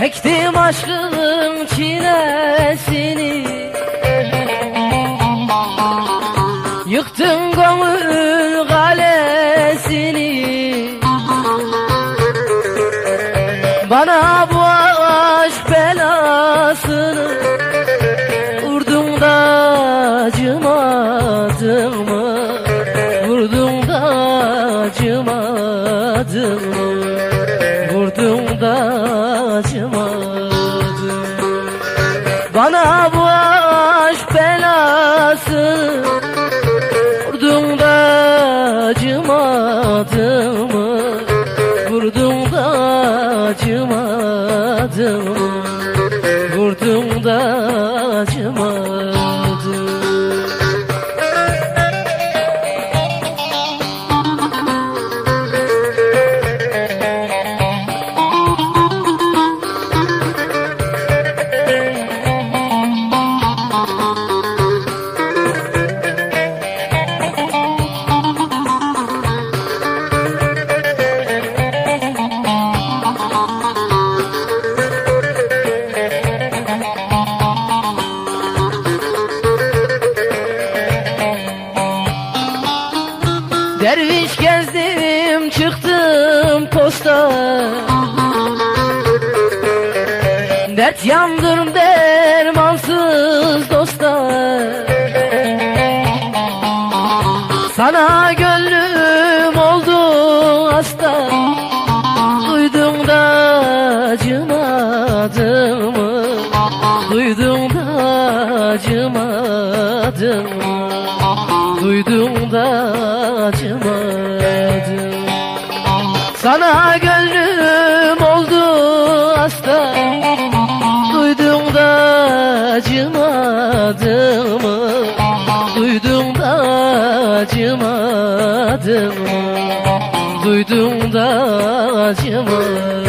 Çektim aşkın çilesini Yıktım gönül kalesini Bana bu aşk belasını Vurdun da acımadın mı? Vurdun da acımadın mı? Vurdun da acımadın Bana bu aşk belası Vurdun da acımadın mı? Vurdun da acımadın mı? Vurdun da acımadın Derviş gezdim çıktım posta Dert yandım dermansız dosta Sana gönlüm oldu hasta Duydum da acımadın mı? Duydum da acımadın mı? Duydum da acımadım Sana gönlüm oldu hasta Duydum da acımadım? Duydum da acımadım? Duydum da acımadım